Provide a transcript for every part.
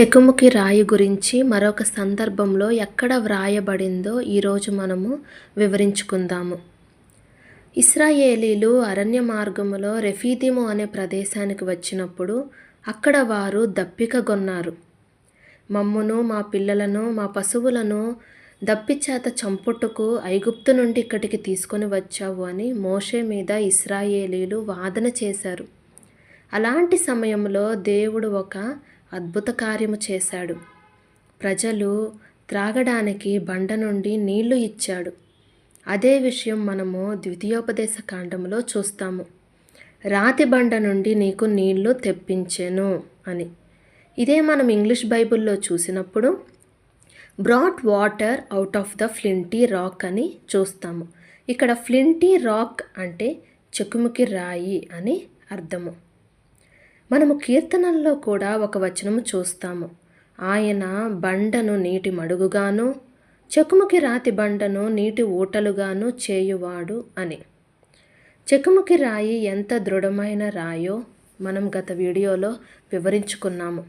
చెకుముకి రాయి గురించి మరొక సందర్భంలో ఎక్కడ వ్రాయబడిందో ఈరోజు మనము వివరించుకుందాము. ఇస్రాయేలీలు అరణ్య మార్గములో రెఫీదిము అనే ప్రదేశానికి వచ్చినప్పుడు అక్కడ వారు దప్పికగొన్నారు మమ్మును మా పిల్లలను మా పశువులను దప్పిచేత చంపుటకు ఐగుప్తు నుండి ఇక్కడికి తీసుకొని వచ్చావు అని మోషే మీద ఇస్రాయేలీలు వాదన చేశారు. అలాంటి సమయంలో దేవుడు ఒక అద్భుత కార్యము చేశాడు. ప్రజలు త్రాగడానికి బండ నుండి నీళ్ళు ఇచ్చాడు. అదే విషయం మనము ద్వితీయోపదేశ కాండంలో చూస్తాము. రాతి బండ నుండి నీకు నీళ్ళు తెప్పించెను అని. ఇదే మనం ఇంగ్లీష్ బైబిల్లో చూసినప్పుడు brought water out of the flinty rock అని చూస్తాము. ఇక్కడ ఫ్లింటీ రాక్ అంటే చెకుముకి రాయి అని అర్థము. మనము కీర్తనల్లో కూడా ఒక వచనము చూస్తాము. ఆయన బండను నీటి మడుగుగాను చెకుముకి రాతి బండను నీటి ఊటలుగాను చేయువాడు అని. చెకుముకి రాయి ఎంత దృఢమైన రాయో మనం గత వీడియోలో వివరించుకున్నాము.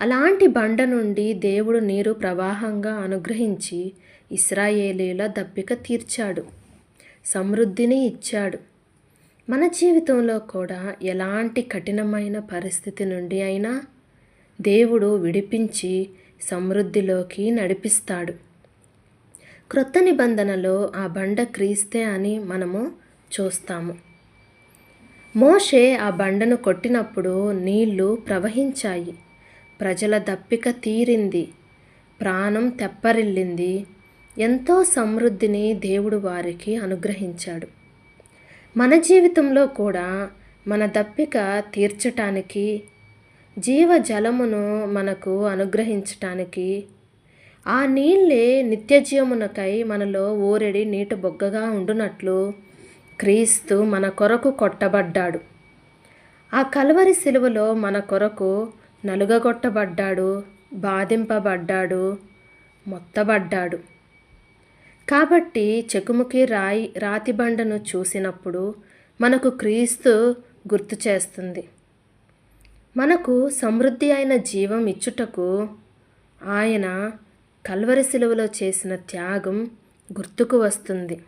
అలాంటి బండ నుండి దేవుడు నీరు ప్రవాహంగా అనుగ్రహించి ఇస్రాయేలీల దప్పిక తీర్చాడు. సమృద్ధిని ఇచ్చాడు. మన జీవితంలో కూడా ఎలాంటి కఠినమైన పరిస్థితి నుండి అయినా దేవుడు విడిపించి సమృద్ధిలోకి నడిపిస్తాడు. క్రొత్త నిబంధనలో ఆ బండ క్రీస్తే అని మనము చూస్తాము. మోషే ఆ బండను కొట్టినప్పుడు నీళ్ళు ప్రవహించాయి. ప్రజల దప్పిక తీరింది. ప్రాణం తెప్పరిల్లింది. ఎంతో సమృద్ధిని దేవుడు వారికి అనుగ్రహించాడు. మన జీవితంలో కూడా మన దప్పిక తీర్చటానికి జీవజలమును మనకు అనుగ్రహించటానికి ఆ నీళ్ళే నిత్యజీవమునకై మనలో ఊరెడి నీటి బొగ్గగా ఉండునట్లు క్రీస్తు మన కొరకు కొట్టబడ్డాడు. ఆ కలవరి సిలువలో మన కొరకు నలుగగొట్టబడ్డాడు బాధింపబడ్డాడు మొత్తబడ్డాడు. కాబట్టి చెకుముకి రాయి రాతి బండను చూసినప్పుడు మనకు క్రీస్తు గుర్తు చేస్తుంది. మనకు సమృద్ధి అయిన జీవం ఇచ్చుటకు ఆయన కల్వరి సిలువలో చేసిన త్యాగం గుర్తుకు వస్తుంది.